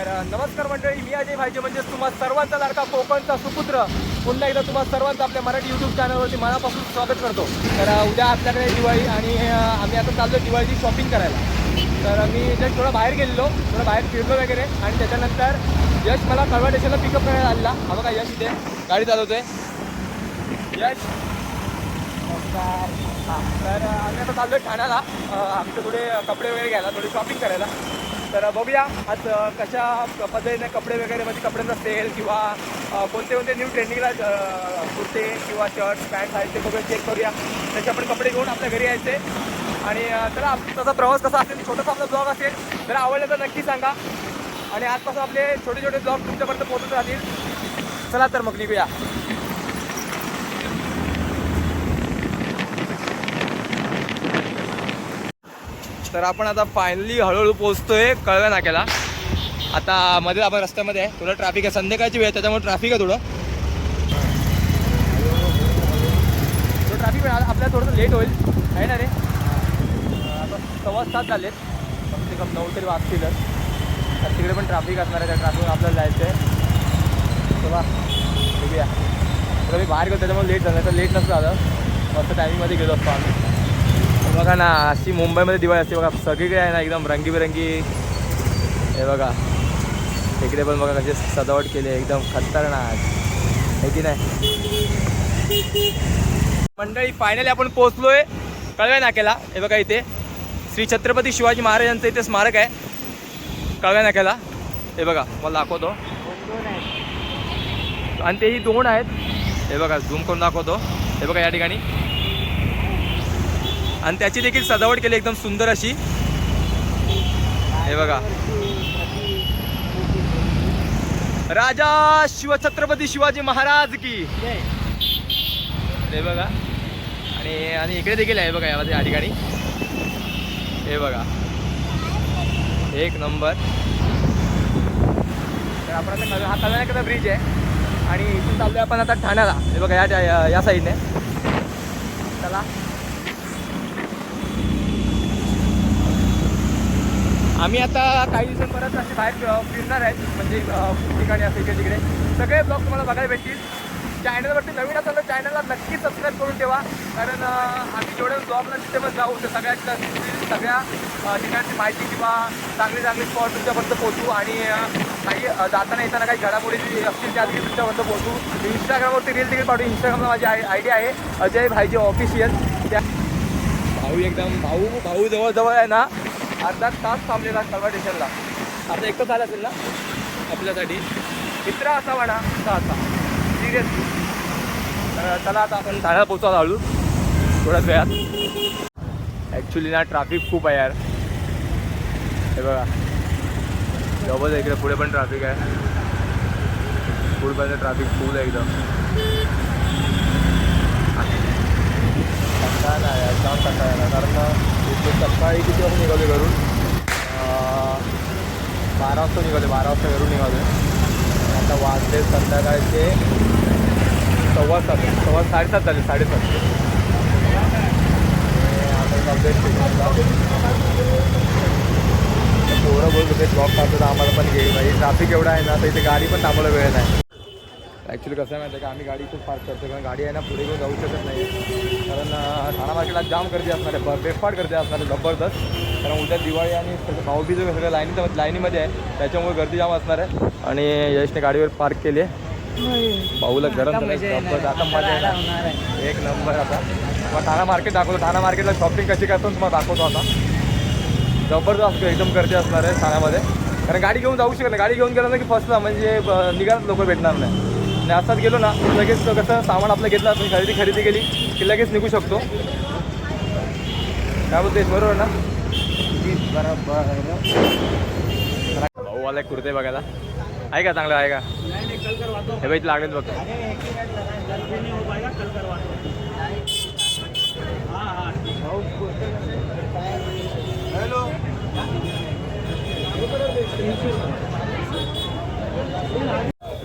तर नमस्कार मंडळी मी अजय भाईजे म्हणजेच तुम्हा सर्वांचा लाडका कोकणचा सुपुत्र. पुन्हा एकदा तुम्हा सर्वांचं आपल्या मराठी यूट्यूब चॅनलवरती मनापासून स्वागत करतो. तर उद्या आपल्याकडे दिवाळी आणि अ, आम्ही आता चाललो दिवाळीची शॉपिंग करायला. तर मी जस्ट थोडं बाहेर गेलेलो थोडं बाहेर फिरलो वगैरे आणि त्याच्यानंतर यश मला कळवा स्टेशनला पिकअप करायला आलेला हा बघा यश इथे गाडी चालवतोय. यश. नमस्कार हां तर आम्ही आता चाललो ठाण्याला. अ, आमचे थोडे कपडे वगैरे घ्यायला थोडी शॉपिंग करायला. तर बघूया आज कशा पद्धतीने कपडे वगैरे म्हणजे कपड्यांचा सेल किंवा कोणते कोणते न्यू ट्रेंडिंगला कुर्ते किंवा शर्ट पॅन्ट आहेत ते बघूया चेक करूया. त्याचे आपण कपडे घेऊन आपल्या घरी यायचे. आणि अ, चला तसा प्रवास कसा असेल छोटासा आपला ब्लॉग असेल तर आवडलं तर नक्की सांगा. आणि आजपासून आपले छोटे छोटे ब्लॉग तुमच्यापर्यंत पोहोचत राहतील. चला तर मग निघूया. तर आपण आता फायनली हळूहळू पोहोचतोय कळव्या नाक्याला आता मध्ये आपण रस्त्यामध्ये आहे. थोडं ट्रॅफिक आहे. संध्याकाळची वेळ त्याच्यामुळे ट्रॅफिक आहे थोडं. ट्रॅफिक आपल्याला थोडंसं लेट होईल. आहे ना रे? आता सव्वा सात झालेत. कम से कम नऊ तरी वाजतीलच तर तिकडे पण ट्रॅफिक असणार आहे. त्या ट्रॅफिक आपल्याला जायचं आहे. तेव्हा बघूया. तर मी बाहेर गेलो त्याच्यामुळे लेट झालं तर लेट नसतं आलं मस्त टायमिंगमध्ये गेलो असतो आम्ही. बघा ना अशी मुंबईमध्ये दिवाळी असते बघा. सगळीकडे आहे ना एकदम रंगीबेरंगी. हे बघा. इकडे पण बघा कशी सजावट केली आहे. एकदम खतरनाक. आहे की नाही? मंडळी फायनली आपण पोहोचलोय कळव्या नाक्याला हे बघा इथे. श्री छत्रपती शिवाजी महाराजांचं इथे स्मारक आहे. कळव्या नाक्याला हे बघा मला दाखवतो. आणि तेही दोन आहेत. हे बघा झूम करून दाखवतो. हे बघा या ठिकाणी. आणि त्याची देखील सजावट केली एकदम सुंदर अशी. हे बघा. राजा शिवछत्रपती शिवाजी महाराज की. हे बघा. आणि आणि इकडे देखील आहे बघा यामध्ये या ठिकाणी. हे बघा. एक नंबर. तर आपण आता कल- हा कल्याणकडे ब्रिज आहे. आणि इथून चाललोय आपण आता ठाण्याला. हे बघा या या- या साईडने. चला. आम्ही आता काही दिवसांपर्यंत असे बाहेर फिरणार आहेत म्हणजे ठिकाणी असं इकडे तिकडे. सगळे ब्लॉग तुम्हाला बघायला भेटतील. चॅनलवरती नवीन असाल तर चॅनलला नक्की सबस्क्राईब करून ठेवा. कारण आम्ही जेवढ्या ब्लॉगला तिथे पण जाऊ ते सगळ्यात सगळ्या ठिकाणची माहिती किंवा चांगली चांगली स्पॉट तुमच्यापर्यंत पोहोचू. आणि काही जाताना येताना काही घडामोडी जी असतील त्या देखील तुमच्यापर्यंत पोहोचू. इंस्टाग्रामवरती रील देखील पाठवू. इंस्टाग्रामला माझी आय आयडिया आहे. अजय भाईजी ऑफिशियल त्या भाऊ एकदम भाऊ भाऊ जवळजवळ आहे ना. अर्धा तास थांबलेला कळवा स्टेशनला आता एकच झालं असेल ना? आपल्यासाठी. मित्र असावा ना असा असा. सिरियसली तर चला आता आपण ठाण्याला पोचतो हळू. थोड्याच वेळात. ॲक्च्युली ना ट्रॅफिक खूप आहे यार. हे बघा. जवळ इकडे पुढे पण ट्रॅफिक आहे. पुढपर्यंत ट्रॅफिक फुल आहे एकदम. नाही नाही यार, जाम येणार कारण इथे सकाळी किती वाजता निघाले घरून? बारा वाजता निघाले बारा वाजता घरून निघाले आता वाजले संध्याकाळचे सव्वा सात. सव्वा साडेसात झाले साडेसात. आता पोरं बोलत होते जॉब करतात आम्हाला पण घेईल नाही ट्रॅफिक एवढा आहे ना तर इथे गाडी पण थांबायला वेळ नाही. ॲक्च्युली कसं आहे माहिती आहे का? आम्ही गाडी खूप फास्ट करतो कारण गाडी आहे ना पुढे घेऊन जाऊ शकत नाही. कारण ठाणा मार्केटला जाम गर्दी असणार आहे. बेफाट गर्दी असणार आहे जबरदस्त. कारण उद्या दिवाळी आणि भाऊबीज सगळं लाईनीचं लाईनीमध्ये आहे. त्याच्यामुळे गर्दी जाम असणार आहे. आणि यशने गाडीवर पार्क केली आहे. भाऊला गरम. आता मजा येणार. एक नंबर आता. मग ठाणा मार्केट दाखवतो. ठाणा मार्केटला शॉपिंग कशी करतो तुम्हाला दाखवतो आता. जबरदस्त असतो एकदम गर्दी असणार आहे ठाण्यामध्ये. कारण गाडी घेऊन जाऊ शकत नाही. गाडी घेऊन गेलं ना की फसला म्हणजे निघायला लोक भेटणार नाही. आणि असंच गेलो ना लगेच कसं सामान आपलं घेतलं आपण खरेदी खरेदी केली की लगेच निघू शकतो. काय बोलतेस बरोबर ना? भाऊ आलाय कुर्ते बघायला. आहे का चांगलं आहे का? हे बाई लागेल बघ. हॅलो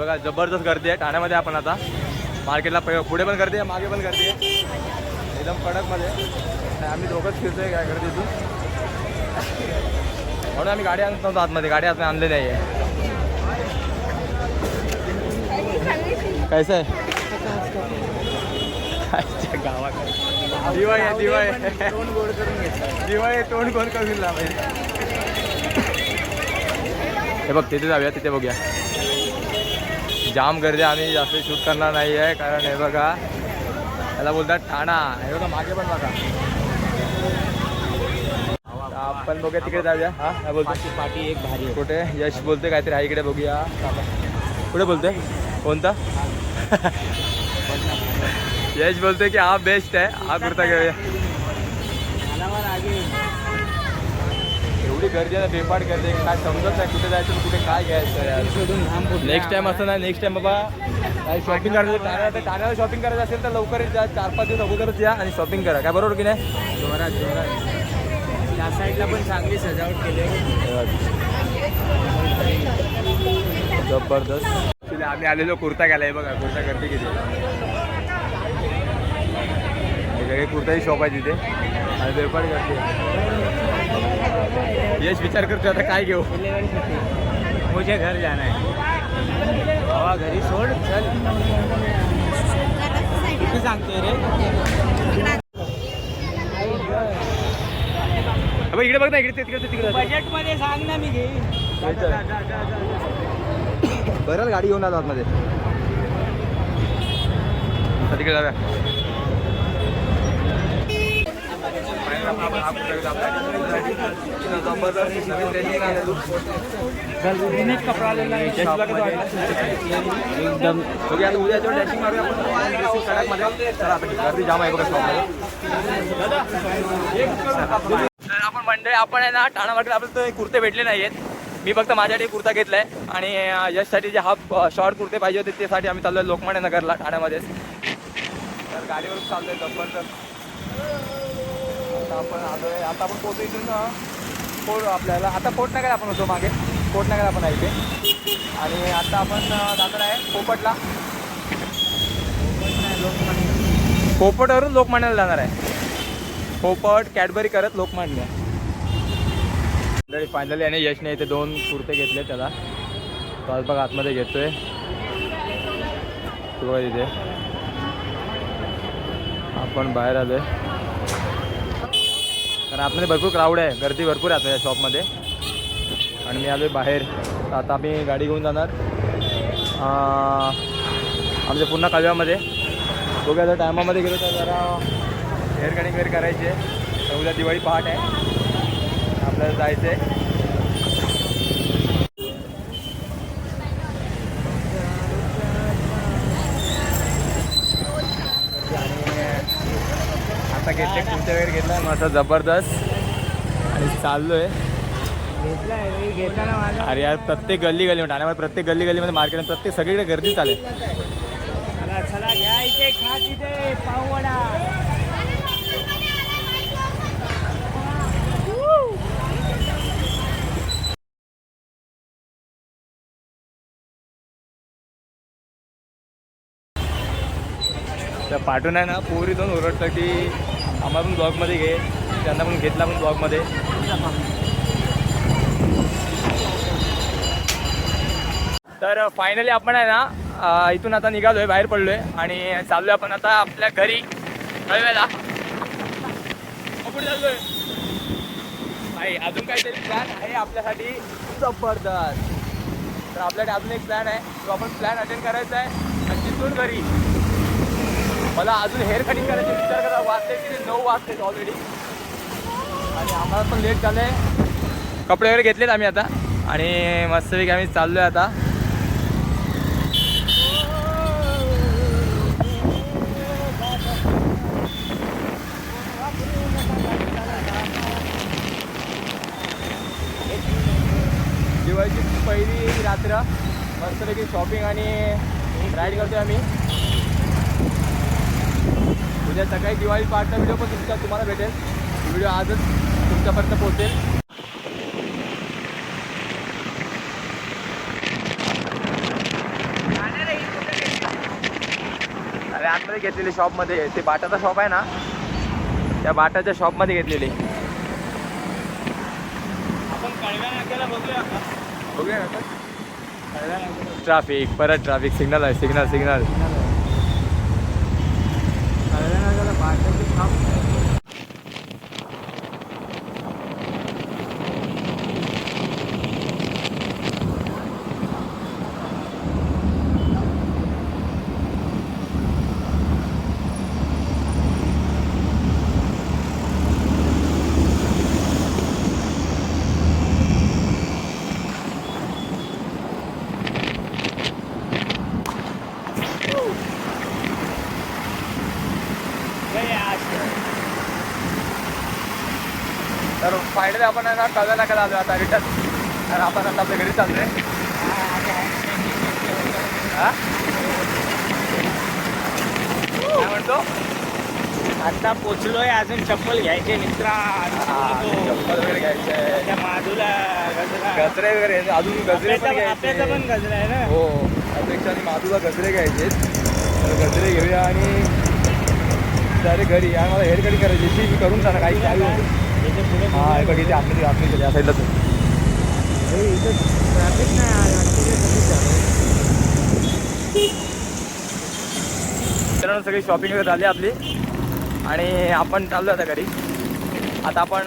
बघा जबरदस्त गर्दी आहे. ठाण्यामध्ये आपण आता. मार्केटला पुढे पण गर्दी आहे मागे पण गर्दी आहे. एकदम कडकमध्ये आम्ही दोघंच फिरतोय काय गर्दी तू म्हणून आम्ही गाडी आणत नव्हतो आतमध्ये. गाडी आतमध्ये आणली नाही आहे आहे गावाकडे. दिवाळी आहे दिवाळी दिवाळी तोंड गोड करून हे बघ तिथे जाऊया तिथे बघूया. जाम गर्दी आम्ही जास्त शूट करणार नाही आहे कारण हे बघा त्याला बोलतात ठाणा. हे बघा मागे पण बघा. आपण बघूया तिकडे जाऊया. हा बोलतो पाठी एक भारी कुठे? यश बोलते काहीतरी आहे इकडे बघूया. कुठे बोलते कोणता? यश बोलते की हा बेस्ट आहे. हा कुर्ता घेऊया. एवढी गर्दी आहे ना बेपाट गर्दी आहे, काय समजत नाही कुठे जायचं कुठे काय घ्यायचं यार शोधून घाम फुटला. नेक्स्ट टाइम असं नाही नेक्स्ट टाइम बाबा काय शॉपिंग करायचं ठाण्याला तर ठाण्याला शॉपिंग करायचं असेल तर लवकर जा चार पाच दिवस अगोदरच या आणि शॉपिंग करा काय बरोबर की नाही जोरात जोरात त्या साईडला पण चांगली सजावट केली आहे. जबरदस्त आम्ही आलेलो कुर्ता घ्यायला बघा कुर्ता गर्दी किती हे कुर्ताची शॉप आहे तिथे आणि गर्दी आहे. यश विचार करतो आता काय घेऊ? मुझे घर जाना है। हवा घरी सोड चल. किती सांगतोय रे? अबे इकडे बघ ना इकडे तिकडे तिकडे बजेटमध्ये सांग ना मी घेईन. बरंच गाडी घेऊन आलो आतमध्ये. आता तिकडे जाऊया युनिक कपडा एकदम उद्या जेव्हा डॅशिंग मारूया आपण ड्रेसिंग चला गर्दी जाम आहे बघा शॉपमध्ये तर आपण मंडळी आपण आहे ना ठाणा मार्केट आपल्याला कुर्ते भेटले नाही आहेत मी फक्त माझ्यासाठी कुर्ता घेतलाय आणि यशसाठी जे हाफ शॉर्ट कुर्ते पाहिजे होते त्यासाठी आम्ही चाललोय लोकमान्य नगरला ठाण्यामध्येच. तर गाडीवरून चाललोय जबरदस्त. आता आपण आलोय. आता आपण पोहोचू इथून अं, आपल्याला आता कोटनगर आपण होतो मागे. कोटनगर आपण आहे इथे. आणि आता आपण दादर जाणार आहे पोपटला. पोपटवरून लोकमान्याला जाणार आहे. पोपट कॅडबरी करत लोकमान्य. फायनली याने यशने इथे दोन कुर्ते घेतले त्याला. तो आज बघा आतमध्ये घेतोय. तिथे आपण बाहेर आलोय. आणि आतमध्ये भरपूर क्राऊड आहे. गर्दी भरपूर आहे आता या शॉपमध्ये आणि मी आहे बाहेर. तर आता आम्ही गाडी घेऊन जाणार. आमच्या पुन्हा कव्यामध्ये बघूया जर टायमामध्ये गेलो तर जरा हेअर कटिंग वगैरे करायची आहे. तर उद्या दिवाळी पहाट आहे. आपल्याला जायचं आहे आता घेतले कुर्ते वगैरे घेतला मस्त जबरदस्त. आणि चाललो आहे अरे यार प्रत्येक गल्ली गली ठाण्यामध्ये प्रत्येक गल्ली गलीमध्ये मार्केट प्रत्येक सगळीकडे गर्दी चालेल. त्या पाठवून आहे ना पोरी दोन ओरडतं की आम्हाला पण ब्लॉगमध्ये घे. त्यांना पण घेतला पण ब्लॉगमध्ये. तर फायनली आपण आहे ना इथून आता निघालोय बाहेर पडलोय. आणि चाललोय आपण आता आपल्या घरी. कळव्याला कुठे चाललोय. नाही अजून काहीतरी प्लॅन आहे आपल्यासाठी. जबरदस्त. तर आपल्याकडे अजून एक प्लॅन आहे. तो आपण प्लॅन अटेंड करायचा आहे. आणि तिथून घरी. मला अजून हेअर कटिंग करायचे विचार करा. वाजले की नऊ वाजले ऑलरेडी आणि आम्हाला पण लेट झालं आहे कपडे वगैरे घेतलेत आम्ही आता. आणि मस्तपैकी आम्ही चाललो आहे आता. दिवाळीची पहिली रात्र. मस्तपैकी शॉपिंग आणि राईड करतोय आम्ही. उद्या सकाळी दिवाळी पार्टचा व्हिडिओ पण तुमचा तुम्हाला भेटेल. व्हिडिओ आजच तुमच्यापर्यंत पोहोचेल. अरे आतमध्ये घेतलेली शॉपमध्ये ते बाटाचा शॉप आहे ना? त्या बाटाच्या शॉपमध्ये घेतलेली. बघूया ट्राफिक परत ट्राफिक सिग्नल आहे सिग्नल सिग्नल तर फायनली आपण आहे ना नाक्याला आलो आता रिटर्न तर आपण आता आपल्या घरी चाललोय. हा? काय म्हणतो? आता पोचलोय अजून चप्पल घ्यायचे मित्रा. चप्पल वगैरे घ्यायचंय त्या माधूला गजरा. वगैरे अजून गजरे पण पण घ्यायचे. गजरा आहे ना? हो. त्यापेक्षा गजरे घ्यायचे. तर गजरे घेऊया आणि डायरेक्ट घरी आणि मला हेअर कटिंग करायची मी करून जाणार. काही काही हां हे बघ इथे आपली आपली गेली या साईडलाच ट्रॅफिक नाही सगळी शॉपिंग वगैरे झाली आपली. आणि आपण चाललो आता घरी. आता आपण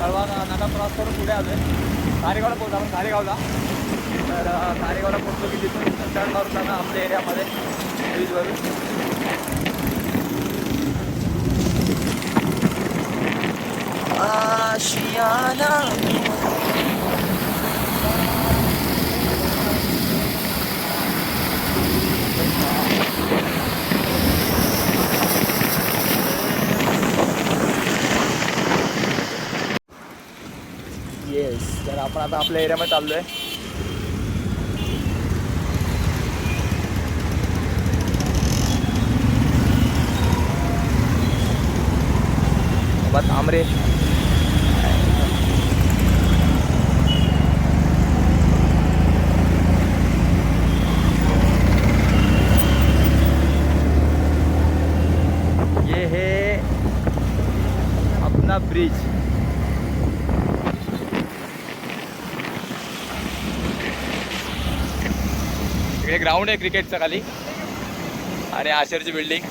कळवा नाका क्रॉस करून पुढे आलो आहे सारेगावला पोहोचलो आपण सारेगावला तर अं, सारेगावला पोहोचलो की तिथून टर्न मारून आपल्या एरियामध्ये ब्रिजवरून येस तर आपण आता आपल्या एरियामध्ये चाललो आहे बस आमरे तिकडे ग्राउंड आहे क्रिकेटचं खाली. आणि आशेरची बिल्डिंग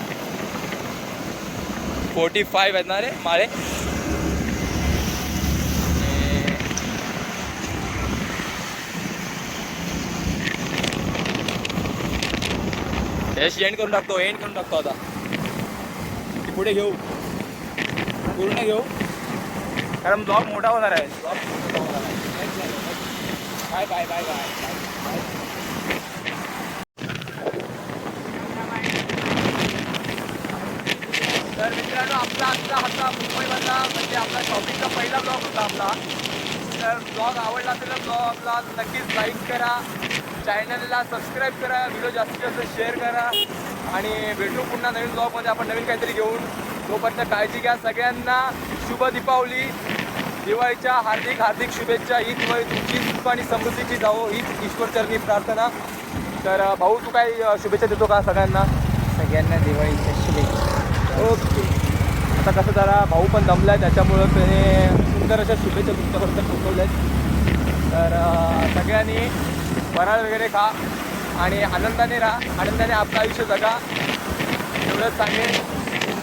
फोर्टी फाईव्ह आहेत ना रे माळे? यश एंड करून टाकतो एंड करून टाकतो आता. ती पुढे घेऊ. पूर्ण घेऊ. कारण ब्लॉग मोठा होणार आहे. ब्लॉग मोठा होणार आहे. बाय बाय बाय बाय तर मित्रांनो आपला आजचा हाचा मुंबईमधला म्हणजे आपला शॉपिंगचा पहिला ब्लॉग होता आपला. तर ब्लॉग आवडला असेल तर ब्लॉग आपला नक्कीच लाईक करा. चॅनलला सबस्क्राईब करा. व्हिडिओ जास्तीत जास्त शेअर करा. आणि भेटू पुन्हा नवीन ब्लॉगमध्ये आपण नवीन काहीतरी घेऊन. तोपर्यंत काळजी घ्या सगळ्यांना. शुभ दीपावली. दिवाळीच्या हार्दिक हार्दिक शुभेच्छा. ही दिवाळी तुमची सुख आणि समृद्धीची जावो. हीच ईश्वरचरणी प्रार्थना. तर भाऊ तू काय अं, शुभेच्छा देतो का सगळ्यांना? सगळ्यांना दिवाळीच्या शुभेच्छा. ओके. आता कसं जरा भाऊ पण दमला आहे त्याच्यामुळं त्याने सुंदर अशा शुभेच्छा तुमच्यापर्यंत पोचवल्या आहेत. तर सगळ्यांनी फराळ वगैरे खा आणि आनंदाने राहा. आनंदाने आपलं आयुष्य जगा. एवढंच सांगेन.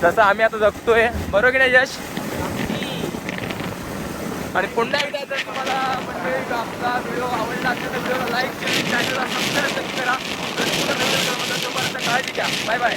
जसं आम्ही आता जगतोय. बरोबर की नाही यश? आणि पुन्हा एकदा जर तुम्हाला म्हणजे आपला व्हिडिओ आवडला असेल तर व्हिडिओला लाईक शेअर चॅनलला सबस्क्राईब करा. तोपर्यंत काळजी घ्या. Bye bye